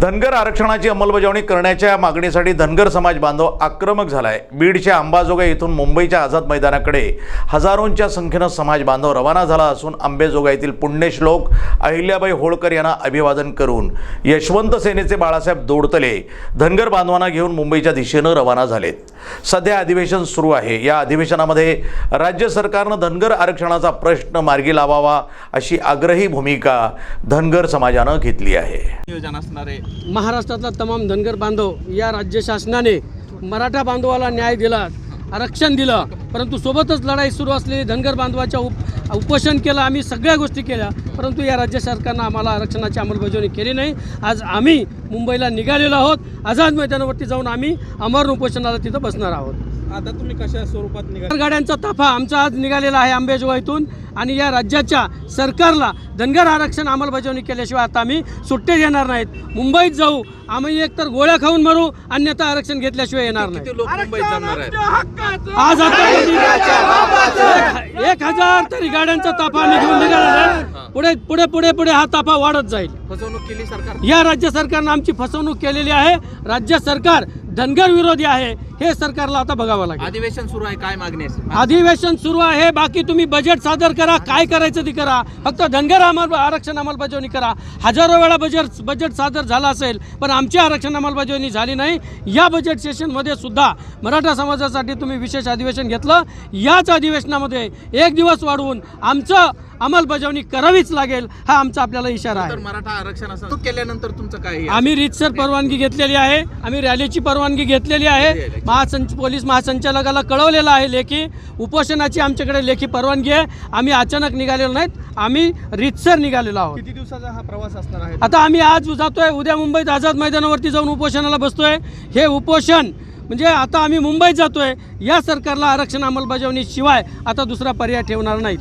धनगर आरक्षणाची अंमलबजावणी करण्याच्या मागणीसाठी धनगर समाज बांधव आक्रमक झाला आहे बीडच्या अंबाजोगाई येथून मुंबईच्या आझाद मैदानाकडे हजारोंच्या संख्येनं समाज बांधव रवाना झाला असून आंबेजोगाईतील पुण्यश्लोक अहिल्याबाई होळकर यांना अभिवादन करून यशवंत सेनेचे बाळासाहेब दोडतले धनगर बांधवांना घेऊन मुंबईच्या दिशेनं रवाना झालेत. सध्या अधिवेशन सुरू आहे. या अधिवेशनामध्ये राज्य सरकारनं धनगर आरक्षणाचा प्रश्न मार्गी लावावा अशी आग्रही भूमिका धनगर समाजानं घेतली आहे. नियोजन आहे महाराष्ट्रातला तमाम धनगर बांधव या राज्य शासनाने मराठा बांधवाला न्याय दिला आरक्षण दिलं परंतु सोबतच लढाई सुरू असलेली धनगर बांधवाच्या उप उपोषण केलं आम्ही सगळ्या गोष्टी केल्या परंतु या राज्य सरकारनं आम्हाला आरक्षणाची अंमलबजावणी केली नाही. आज आम्ही मुंबईला निघालेलो आहोत. आझाद मैदानावरती जाऊन आम्ही अमरण उपोषणाला तिथं बसणार आहोत. आता तुम्ही कशा स्वरूपात निघा गाड्यांचा ताफा आमचा आज निघालेला आहे आंबेजोगाईतून आणि या राज्याच्या सरकारला धनगर आरक्षण अंमलबजावणी केल्याशिवाय आता आम्ही सुट्टे देणार नाहीत. मुंबईत जाऊ आम्ही एकतर गोळ्या खाऊन मरू अन्यथा आरक्षण घेतल्याशिवाय येणार नाही. आज आता एक हजार तरी गाड्यांचा ताफा आम्ही घेऊन निघालेला आहे. पुढे पुढे पुढे पुढे हा ताफा वाढत जाईल. फसवणूक केली सरकार. या राज्य सरकारनं आमची फसवणूक केलेली आहे. राज्य सरकार धनगर विरोधी आहे हे सरकारला आता बघावं लागेल. अधिवेशन सुरू आहे काय मागणी आहे? अधिवेशन सुरू आहे बाकी तुम्ही बजेट सादर करा काय करायचं ते करा. फक्त धनगर अंमल आरक्षण अंमलबजावणी करा. हजारो वेळा बजेट बजेट सादर झालं असेल पण आमची आरक्षण अंमलबजावणी झाली नाही. या बजेट सेशनमध्ये सुद्धा मराठा समाजासाठी तुम्ही विशेष अधिवेशन घेतलं. याच अधिवेशनामध्ये एक दिवस वाढवून आमचं अंमलबजावणी करावीच लागेल हा आमचा आपल्याला इशारा आहे. तर मराठा आरक्षण असं केल्यानंतर तुमचं काय आहे? आम्ही रीतसर परवानगी घेतलेली आहे आम्ही रॅलीची परवानगी घेतलेली आहे. महासंच पोलीस महासंचालकाला कळवलेलं आहे लेखी उपोषणाची आमच्याकडे लेखी परवानगी आहे. आम्ही अचानक निघालेलो नाहीत आम्ही रीतसर निघालेलो आहोत. किती दिवसाचा हा प्रवास असणार आहे? आता आम्ही आज जातोय उद्या मुंबईत आझाद मैदानावरती जाऊन उपोषणाला बसतोय. हे उपोषण म्हणजे आता आम्ही मुंबईत जातोय या सरकारला आरक्षण अंमलबजावणी शिवाय आता दुसरा पर्याय ठेवणार नाही